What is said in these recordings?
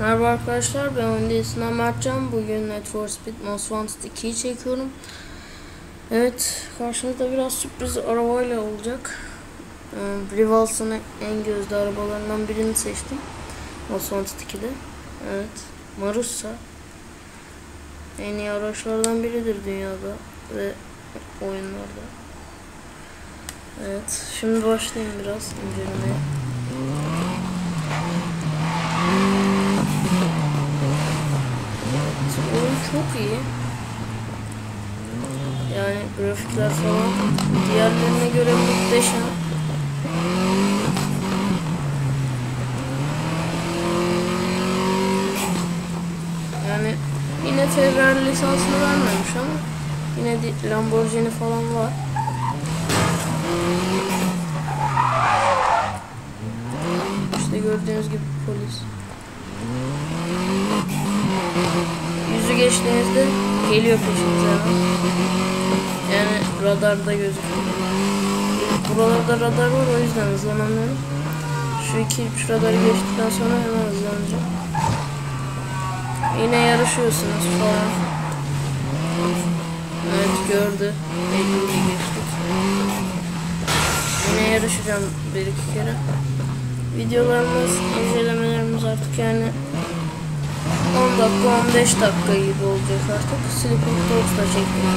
Merhaba arkadaşlar ben Oyunda Mertcan. Bugün Need for Speed Most Wanted 2'yi çekiyorum. Evet karşınızda biraz sürpriz arabayla olacak. Ee, Rivals'ın en gözde arabalarından birini seçtim. Most Wanted 2'de Evet Marussa En iyi araçlardan biridir dünyada ve oyunlarda. Evet şimdi başlayayım biraz incelemeye Oyun çok iyi. Yani grafikler falan diğerlerine göre muhteşem. Yani yine Ferrari lisansını vermemiş ama yine Lamborghini falan var. İşte gördüğünüz gibi polis. Yüzü geçtiğinizde geliyor peşinize Yani radarda gözüküyor. Buralarda radar var o yüzden hızlanamıyorum. Şu iki üç radarı geçtikten sonra hemen hızlanacağım. Yine yarışıyorsunuz falan. Evet gördü. 50'yi geçtik. Yine yarışacağım bir iki kere. Videolarımız, incelemelerimiz artık yani 10 dakika 15 dakika gibi olacak artık. Sleeping Dogs da çektim.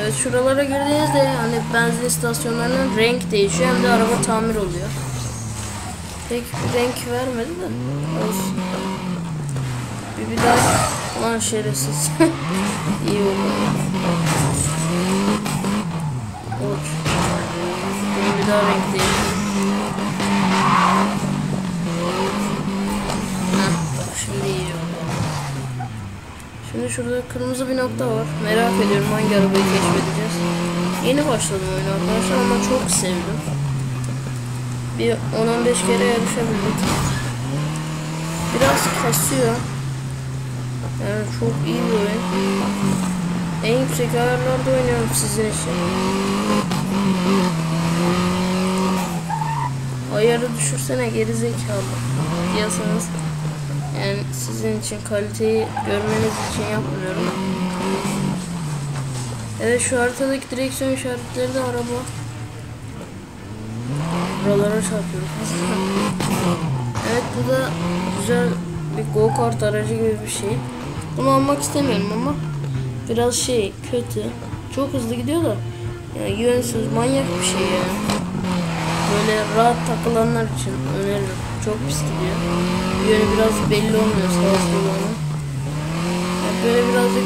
Evet şuralara girdiğinizde hani benzin istasyonlarının renk değişiyor hem de araba tamir oluyor. Pek renk vermedi de olsun. Bir bir daha lan şerefsiz. İyi oldu. Uç. Bir daha renk değişiyor. Şimdi iyi oldu. Şimdi şurada kırmızı bir nokta var. Merak ediyorum hangi arabayı keşfedeceğiz. Yeni başladım oyuna arkadaşlar ama çok sevdim. Bir 10-15 kere yarışabildik. Biraz kasıyor. Yani çok iyi bir oyun. En yüksek ayarlarda oynuyorum sizin için. Ayarı düşürsene geri zekalı diyorsanız yani sizin için kaliteyi görmeniz için yapmıyorum. Evet şu haritadaki direksiyon işaretleri de araba. Buralara çarpıyoruz. evet bu da güzel bir go kart aracı gibi bir şey. Bunu almak istemiyorum ama biraz şey kötü. Çok hızlı gidiyor da yani yönsüz manyak bir şey yani. Böyle rahat takılanlar için öneririm. Çok pis gidiyor. Yönü biraz belli olmuyor sağa sola yani Böyle birazcık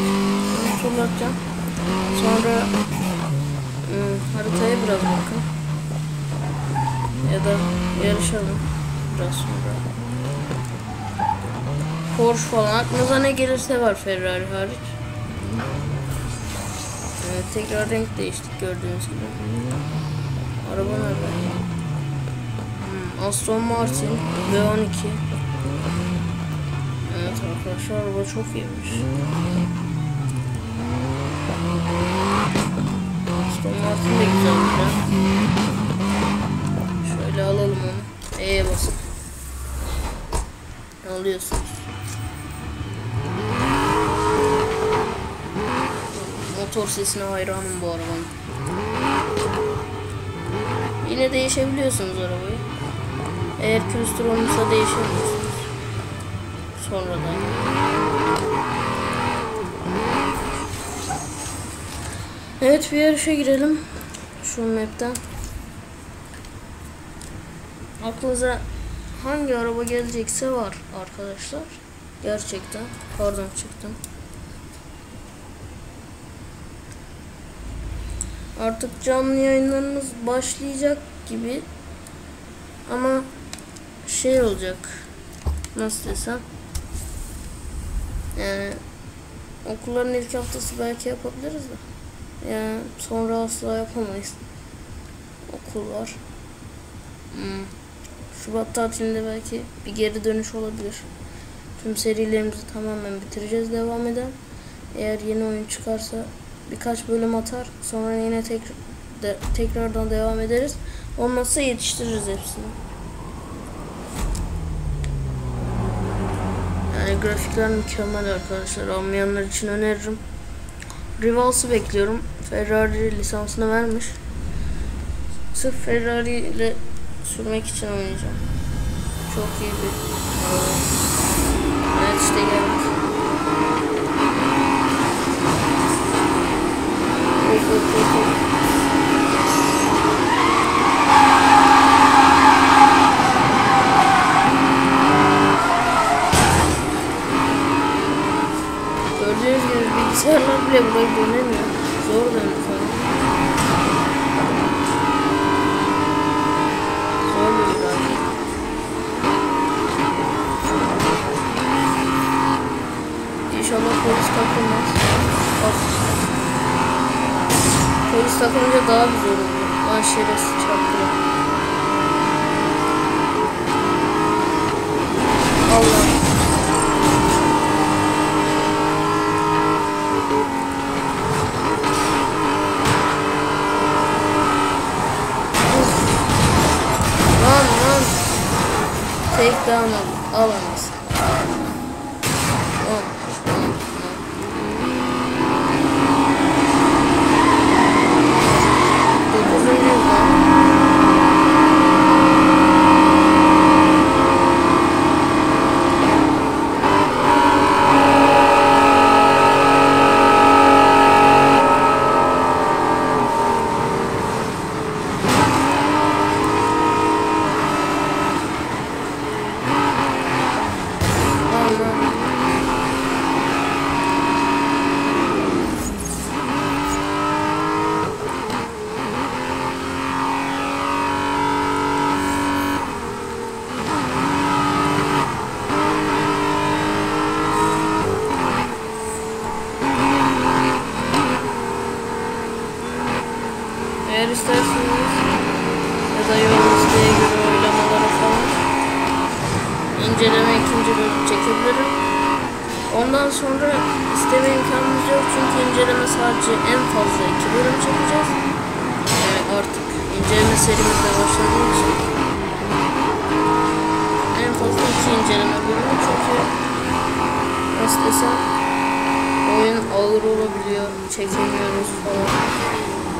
turlatacağım. Sonra ıı, haritaya biraz bakın. Ya da yarışalım biraz sonra. Porsche falan aklınıza ne gelirse var Ferrari hariç. Evet, tekrar renk değiştik gördüğünüz gibi. Araba nerede? Aston Martin V12 Evet arkadaşlar araba çok iyiymiş. Aston Martin de güzel ya. Şöyle alalım onu. E'ye basın. Alıyorsunuz? Motor sesine hayranım bu arabanın. Yine değişebiliyorsunuz arabayı eğer külüstür olursa değişemiyorsunuz. Sonradan. Evet bir yarışa girelim. Şu map'ten. Aklınıza hangi araba gelecekse var arkadaşlar. Gerçekten. Pardon çıktım. Artık canlı yayınlarımız başlayacak gibi. Ama şey olacak. Nasıl desem? Yani okulların ilk haftası belki yapabiliriz de. Yani sonra asla yapamayız. Okul var. Hmm. Şubat tatilinde belki bir geri dönüş olabilir. Tüm serilerimizi tamamen bitireceğiz devam eden. Eğer yeni oyun çıkarsa birkaç bölüm atar. Sonra yine tek de, tekrardan devam ederiz. Olmazsa yetiştiririz hepsini. Grafikler mükemmel arkadaşlar. Almayanlar için öneririm. Rivals'ı bekliyorum. Ferrari lisansını vermiş. Sırf Ferrari ile sürmek için oynayacağım. Çok iyi bir. Evet işte geldik. Of, of. Polis takılmaz. Of. Polis takılınca daha zor oluyor. Lan şerefsiz çarptı. Allah. Take down al. Al anasını. Al. Dokuzuncuyuz lan. Lan lan. Eğer isterseniz ya da yol isteğe göre oylamalara falan inceleme ikinci bölüm çekebilirim. Ondan sonra isteme imkanımız yok çünkü inceleme sadece en fazla iki bölüm çekeceğiz. Yani artık inceleme serimizde başladığı için en fazla iki inceleme bölümü çünkü nasıl desem oyun ağır olabiliyor, çekemiyoruz falan.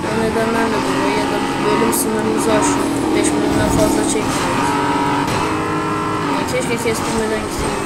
O nedenlerle dolayı ya da bölüm sınırımızı aşıyor. 5 bölümden fazla çekmiyoruz. vocês dizem-se que o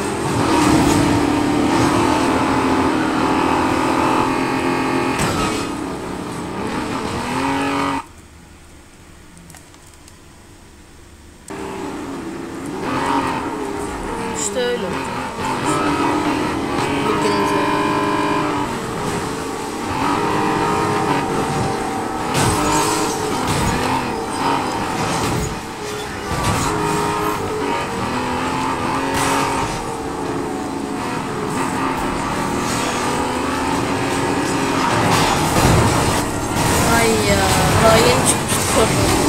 daha yeni çıkmıştık oradan.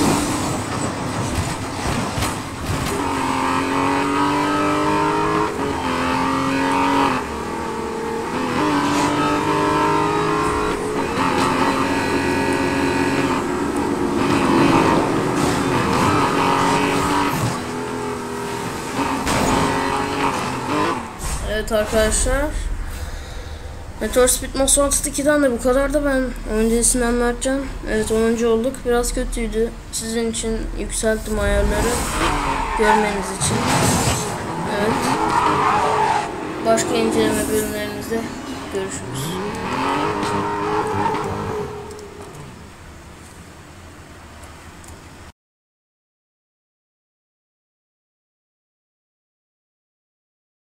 Evet arkadaşlar. Meteor Speed Wanted 2'den de bu kadar da ben öncesini anlatacağım. Evet 10. olduk. Biraz kötüydü. Sizin için yükselttim ayarları. Görmeniz için. Evet. Başka inceleme bölümlerimizde görüşürüz.